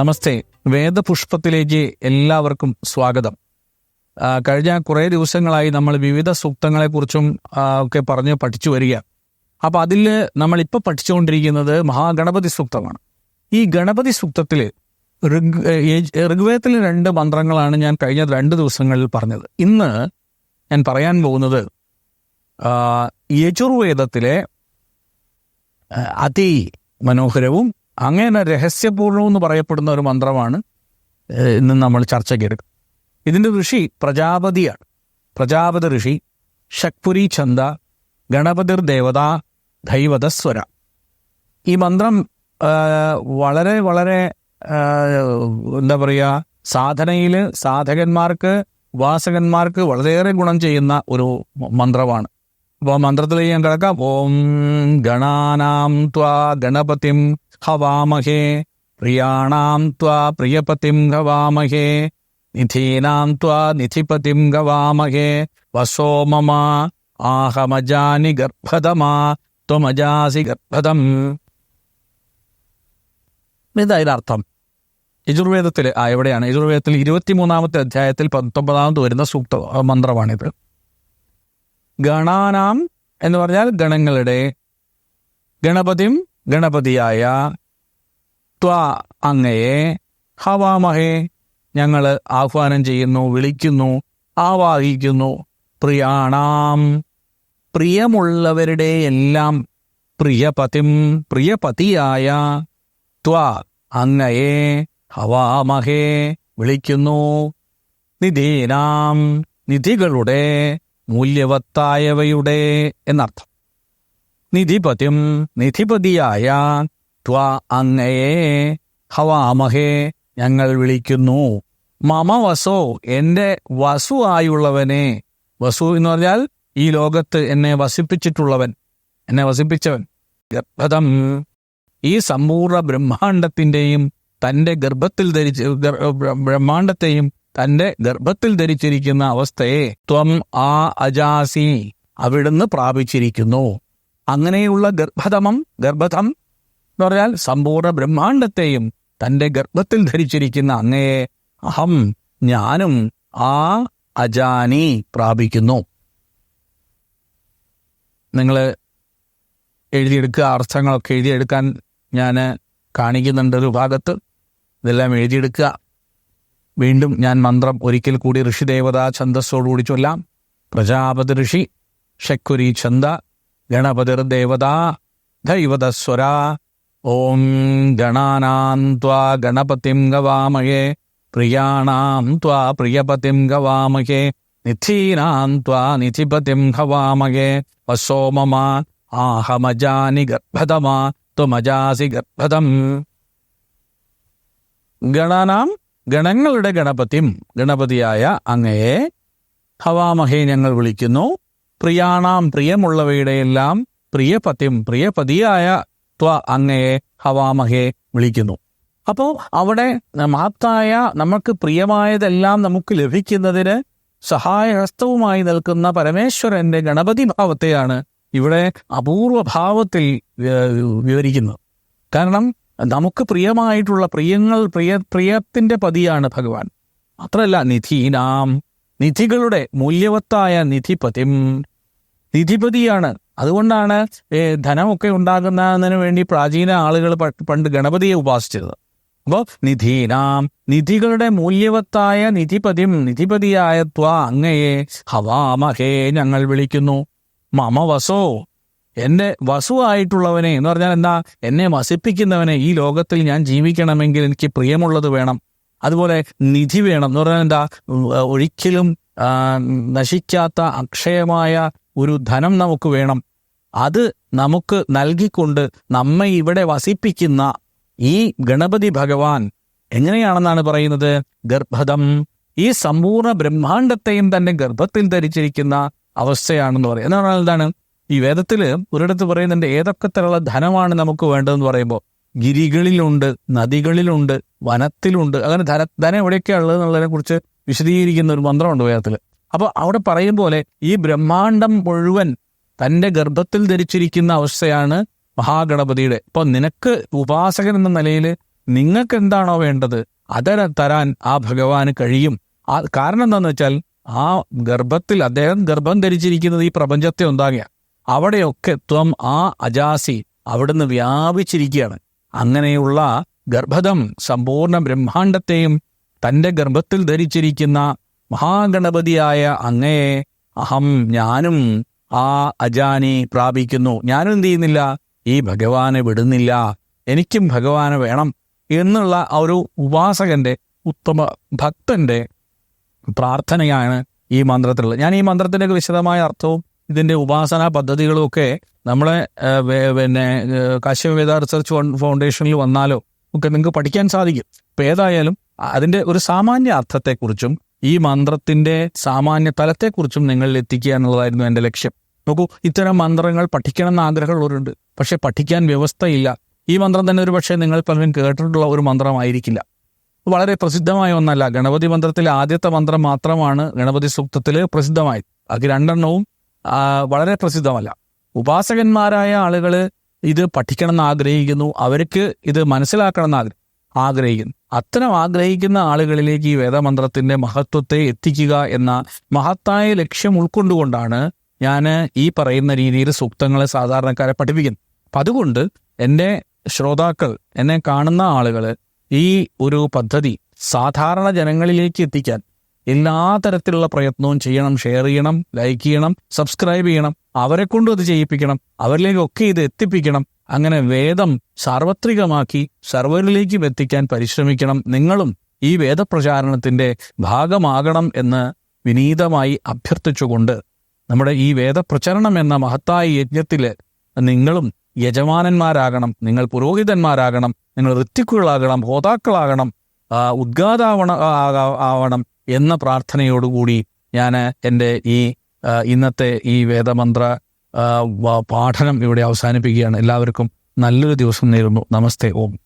നമസ്തേ. വേദപുഷ്പത്തിലേക്ക് എല്ലാവർക്കും സ്വാഗതം. കഴിഞ്ഞ കുറേ ദിവസങ്ങളായി നമ്മൾ വിവിധ സൂക്തങ്ങളെക്കുറിച്ചും ഒക്കെ പറഞ്ഞ് പഠിച്ചു വരിക. അപ്പോൾ അതിൽ നമ്മളിപ്പോൾ പഠിച്ചുകൊണ്ടിരിക്കുന്നത് മഹാഗണപതി സൂക്തമാണ്. ഈ ഗണപതി സൂക്തത്തിൽ ഋഗ് ഋഗ്വേദത്തിലെ രണ്ട് മന്ത്രങ്ങളാണ് ഞാൻ കഴിഞ്ഞ രണ്ട് ദിവസങ്ങളിൽ പറഞ്ഞത്. ഇന്ന് ഞാൻ പറയാൻ പോകുന്നത് യജുർവേദത്തിലെ അതി മനോഹരവും അങ്ങനെ രഹസ്യപൂർണം എന്ന് പറയപ്പെടുന്ന ഒരു മന്ത്രമാണ് ഇന്ന് നമ്മൾ ചർച്ചയ്ക്ക് എടുക്കും. ഇതിന്റെ ഋഷി പ്രജാപതിയാണ്. പ്രജാപതി ഋഷി ഷക്പുരി ഛന്ദ ഗണപതിർ ദേവത ദൈവതസ്വര ഈ മന്ത്രം വളരെ വളരെ എന്താ പറയുക സാധനയിൽ സാധകന്മാർക്ക് ഉപാസകന്മാർക്ക് വളരെയേറെ ഗുണം ചെയ്യുന്ന ഒരു മന്ത്രമാണ്. അപ്പോൾ ഞാൻ കിടക്കാം. ഓം ഗണാനാം ത്വാ ഗണപതിം ഹവാമഹേ. പ്രിയാണാം ത്വാ പ്രിയപതിം ഹവാമഹേ. നിധീനാം ത്വാ നിധിപതിം ഗവാമഹേ വസോ മമ ആഹമജാനി ഗർഭതമാ ത്വമജാസി ഗർഭതം. ഇതായാലും അർത്ഥം യജുർവേദത്തിൽ ആ എവിടെയാണ്? യജുർവേദത്തിൽ ഇരുപത്തിമൂന്നാമത്തെ അധ്യായത്തിൽ പത്തൊമ്പതാമത് വരുന്ന സൂക്ത മന്ത്രമാണിത്. ഗണാനാം എന്ന് പറഞ്ഞാൽ ഗണങ്ങളുടെ ഗണപതിം ഗണപതിയായ ത്വാ അങ്ങയെ ഹവാമഹേ ഞങ്ങൾ ആഹ്വാനം ചെയ്യുന്നു വിളിക്കുന്നു ആവാഹിക്കുന്നു. പ്രിയാണാം. പ്രിയമുള്ളവരുടെ എല്ലാം പ്രിയപതിം പ്രിയപതിയായ ത്വാ അങ്ങയെ ഹവാമഹേ വിളിക്കുന്നു. നിധീനാം നിധികളുടെ മൂല്യവത്തായവയുടെ എന്നർത്ഥം. നിധിപതിം നിധിപതിയായ ത്വ അങ്ങയെ ഹവാമഹേ ഞങ്ങൾ വിളിക്കുന്നു. മമ വസോ എന്റെ വസു ആയുള്ളവനെ. വസു എന്ന് പറഞ്ഞാൽ ഈ ലോകത്ത് എന്നെ വസിപ്പിച്ചിട്ടുള്ളവൻ എന്നെ വസിപ്പിച്ചവൻ. ഗർഭതം. ഈ സമ്പൂർണ ബ്രഹ്മാണ്ടത്തിന്റെയും തന്റെ ഗർഭത്തിൽ ധരിച്ച് ബ്രഹ്മാണ്ടത്തെയും തന്റെ ഗർഭത്തിൽ ധരിച്ചിരിക്കുന്ന അവസ്ഥയെ ത്വം ആ അജാസി അവിടുന്ന് പ്രാപിച്ചിരിക്കുന്നു. അങ്ങനെയുള്ള ഗർഭതമം ഗർഭതം എന്ന് പറഞ്ഞാൽ സമ്പൂർണ ബ്രഹ്മാണ്ടത്തെയും തന്റെ ഗർഭത്തിൽ ധരിച്ചിരിക്കുന്ന അങ്ങയെ അഹം ഞാനും ആ അജാനി പ്രാപിക്കുന്നു. നിങ്ങൾ എഴുതിയെടുക്കുക അർത്ഥങ്ങളൊക്കെ എഴുതിയെടുക്കാൻ ഞാൻ കാണിക്കുന്നുണ്ട് ഒരു ഭാഗത്ത്. ഇതെല്ലാം എഴുതിയെടുക്കുക. വീണ്ടും ഞാൻ മന്ത്രം ഒരിക്കൽ കൂടി ഋഷിദേവതാ ഛന്ദസ്സോടുകൂടി ചൊല്ലാം. പ്രജാപതി ഋഷി ഷക്കുരി ഛന്ദ ഗണപതിർ ദേവതാ ദൈവതസ്വര ഓം ഗണാനാം ത്വാ ഗണപതിം ഗവാമയേ പ്രിയാണാം ത്വാ പ്രിയപതിം ഗവാമഹേ നിധീനാം ത്വാ നിധിപതിം ഹവാമഹേ വസോമമാ ആഹമജാനി ഗർഭതമാ ത്വമജാസി ഗർഭതം. ഗണാനാം ഗണങ്ങളുടെ ഗണപതിം ഗണപതിയായ അങ്ങയെ ഹവാമഹേ ഞങ്ങൾ വിളിക്കുന്നു. പ്രിയാണാം പ്രിയമുള്ളവയുടെയെല്ലാം പ്രിയപതിം പ്രിയപതിയായ ത്വ അങ്ങയെ ഹവാമഹേ വിളിക്കുന്നു. അപ്പോൾ അവിടെ മഹത്തായ നമുക്ക് പ്രിയമായതെല്ലാം നമുക്ക് ലഭിക്കുന്നതിന് സഹായഹസ്തവുമായി നിൽക്കുന്ന പരമേശ്വരന്റെ ഗണപതി ഭാവത്തെയാണ് ഇവിടെ അപൂർവ ഭാവത്തിൽ വിവരിക്കുന്നത്. കാരണം നമുക്ക് പ്രിയമായിട്ടുള്ള പ്രിയങ്ങൾ പ്രിയ പ്രിയത്തിന്റെ പതിയാണ് ഭഗവാൻ. മാത്രമല്ല നിധീനാം നിധികളുടെ മൂല്യവത്തായ നിധിപതിം നിധിപതിയാണ്. അതുകൊണ്ടാണ് ധനമൊക്കെ ഉണ്ടാകുന്നതിന് വേണ്ടി പ്രാചീന ആളുകൾ പണ്ട് ഗണപതിയെ ഉപാസിച്ചത്. അപ്പോൾ നിധീനാം നിധികളുടെ മൂല്യവത്തായ നിധിപതിം നിധിപതിയായ ത്വ അങ്ങയെ ഹവാമഹേ ഞങ്ങൾ വിളിക്കുന്നു. മമ വസോ എന്റെ വസുവായിട്ടുള്ളവനെ എന്ന് പറഞ്ഞാൽ എന്താ? എന്നെ വസിപ്പിക്കുന്നവനെ ഈ ലോകത്തിൽ ഞാൻ ജീവിക്കണമെങ്കിൽ എനിക്ക് പ്രിയമുള്ളത് വേണം. അതുപോലെ നിധി വേണം എന്ന് പറഞ്ഞാൽ എന്താ? ഒരിക്കലും നശിക്കാത്ത അക്ഷയമായ ഒരു ധനം നമുക്ക് വേണം. അത് നമുക്ക് നൽകിക്കൊണ്ട് നമ്മെ ഇവിടെ വസിപ്പിക്കുന്ന ഈ ഗണപതി ഭഗവാൻ എങ്ങനെയാണെന്നാണ് പറയുന്നത്? ഗർഭതം ഈ സമ്പൂർണ ബ്രഹ്മാണ്ടത്തെയും തന്നെ ഗർഭത്തിൽ ധരിച്ചിരിക്കുന്ന അവസ്ഥയാണെന്ന് പറയുന്നത്. എന്താണ്? ഈ വേദത്തിൽ ഒരിടത്ത് പറയുന്നുണ്ട് ഏതൊക്കെ തരമുള്ള ധനമാണ് നമുക്ക് വേണ്ടതെന്ന് പറയുമ്പോൾ ഗിരികളിലുണ്ട് നദികളിലുണ്ട് വനത്തിലുണ്ട്. അങ്ങനെ ധന ധനം എവിടെയൊക്കെയാണ് ഉള്ളത് എന്നുള്ളതിനെ കുറിച്ച് വിശദീകരിക്കുന്ന ഒരു മന്ത്രമുണ്ട് വേദത്തിൽ അപ്പോൾ അവിടെ പറയും പോലെ ഈ ബ്രഹ്മാണ്ടം മുഴുവൻ തന്റെ ഗർഭത്തിൽ ധരിച്ചിരിക്കുന്ന അവസ്ഥയാണ് മഹാഗണപതിയുടെ. ഇപ്പൊ നിനക്ക് ഉപാസകൻ എന്ന നിലയിൽ നിങ്ങൾക്ക് എന്താണോ വേണ്ടത് അതര തരാൻ ആ ഭഗവാന് കഴിയും. ആ കാരണം എന്താണെന്ന് വെച്ചാൽ ആ ഗർഭത്തിൽ അദ്ദേഹം ഗർഭം ധരിച്ചിരിക്കുന്നത് ഈ പ്രപഞ്ചത്തെ ഉണ്ടാകുക അവിടെയൊക്കെ ത്വം ആ അജാസി അവിടുന്ന് വ്യാപിച്ചിരിക്കുകയാണ്. അങ്ങനെയുള്ള ഗർഭതം സമ്പൂർണ ബ്രഹ്മാണ്ടത്തെയും തന്റെ ഗർഭത്തിൽ ധരിച്ചിരിക്കുന്ന മഹാഗണപതിയായ അങ്ങയെ അഹം ഞാനും ആ അജാനി പ്രാപിക്കുന്നു. ഞാനും എന്ത് ചെയ്യുന്നില്ല? ഈ ഭഗവാനെ വിടുന്നില്ല. എനിക്കും ഭഗവാനെ വേണം എന്നുള്ള ഒരു ഉപാസകന്റെ ഉത്തമ ഭക്തന്റെ പ്രാർത്ഥനയാണ് ഈ മന്ത്രത്തിലുള്ളത്. ഞാൻ ഈ മന്ത്രത്തിന്റെ വിശദമായ അർത്ഥവും ഇതിന്റെ ഉപാസന പദ്ധതികളുമൊക്കെ നമ്മളെ പിന്നെ ഏഹ്, കാശ്യപ വേദ റിസർച്ച് ഫൗണ്ടേഷനിൽ വന്നാലോ ഒക്കെ നിങ്ങൾക്ക് പഠിക്കാൻ സാധിക്കും. ഇപ്പം ഏതായാലും അതിന്റെ ഒരു സാമാന്യ അർത്ഥത്തെക്കുറിച്ചും ഈ മന്ത്രത്തിന്റെ സാമാന്യ തലത്തെക്കുറിച്ചും നിങ്ങളിൽ എത്തിക്കുക എന്നുള്ളതായിരുന്നു എന്റെ ലക്ഷ്യം. നോക്കൂ ഇത്തരം മന്ത്രങ്ങൾ പഠിക്കണം എന്ന് ആഗ്രഹമുള്ളവരുണ്ട്. പക്ഷെ പഠിക്കാൻ വ്യവസ്ഥയില്ല. ഈ മന്ത്രം തന്നെ ഒരു പക്ഷേ നിങ്ങൾ പലരും കേട്ടിട്ടുള്ള ഒരു മന്ത്രമായിരിക്കില്ല. വളരെ പ്രസിദ്ധമായ ഒന്നല്ല. ഗണപതി മന്ത്രത്തിലെ ആദ്യത്തെ മന്ത്രം മാത്രമാണ് ഗണപതി സൂക്തത്തിൽ പ്രസിദ്ധമായത്. ബാക്കി രണ്ടെണ്ണവും വളരെ പ്രസിദ്ധമല്ല. ഉപാസകന്മാരായ ആളുകൾ ഇത് പഠിക്കണം എന്ന് ആഗ്രഹിക്കുന്നു. അവർക്ക് ഇത് മനസ്സിലാക്കണം എന്ന് ആഗ്രഹം ആഗ്രഹിക്കുന്നു. അത്തരം ആഗ്രഹിക്കുന്ന ആളുകളിലേക്ക് ഈ വേദമന്ത്രത്തിന്റെ മഹത്വത്തെ എത്തിക്കുക എന്ന മഹത്തായ ലക്ഷ്യം ഉൾക്കൊണ്ടുകൊണ്ടാണ് ഞാൻ ഈ പറയുന്ന രീതിയിൽ സൂക്തങ്ങളെ സാധാരണക്കാരെ പഠിപ്പിക്കുന്നത്. അപ്പം അതുകൊണ്ട് എന്റെ ശ്രോതാക്കൾ എന്നെ കാണുന്ന ആളുകൾ ഈ ഒരു പദ്ധതി സാധാരണ ജനങ്ങളിലേക്ക് എത്തിക്കാൻ എല്ലാ തരത്തിലുള്ള പ്രയത്നവും ചെയ്യണം ഷെയർ ചെയ്യണം ലൈക്ക് ചെയ്യണം സബ്സ്ക്രൈബ് ചെയ്യണം അവരെ കൊണ്ടും അത് ചെയ്യിപ്പിക്കണം അവരിലേക്കൊക്കെ ഇത് എത്തിപ്പിക്കണം. അങ്ങനെ വേദം സാർവത്രികമാക്കി സർവരിലേക്കും എത്തിക്കാൻ പരിശ്രമിക്കണം. നിങ്ങളും ഈ വേദപ്രചാരണത്തിന്റെ ഭാഗമാകണം എന്ന് വിനീതമായി അഭ്യർത്ഥിച്ചുകൊണ്ട് നമ്മുടെ ഈ വേദപ്രചരണം എന്ന മഹത്തായ യജ്ഞത്തിൽ നിങ്ങളും യജമാനന്മാരാകണം നിങ്ങൾ പുരോഹിതന്മാരാകണം നിങ്ങൾ ഋത്തിക്കുകളാകണം ഹോതാക്കളാകണം ഉദ്ഘാതാവണ ആവണം എന്ന പ്രാർത്ഥനയോടുകൂടി ഞാൻ എന്റെ ഈ ഇന്നത്തെ ഈ വേദമന്ത്ര പാഠനം ഇവിടെ അവസാനിപ്പിക്കുകയാണ്. എല്ലാവർക്കും നല്ലൊരു ദിവസം നേരുന്നു. നമസ്തേ. ഓം.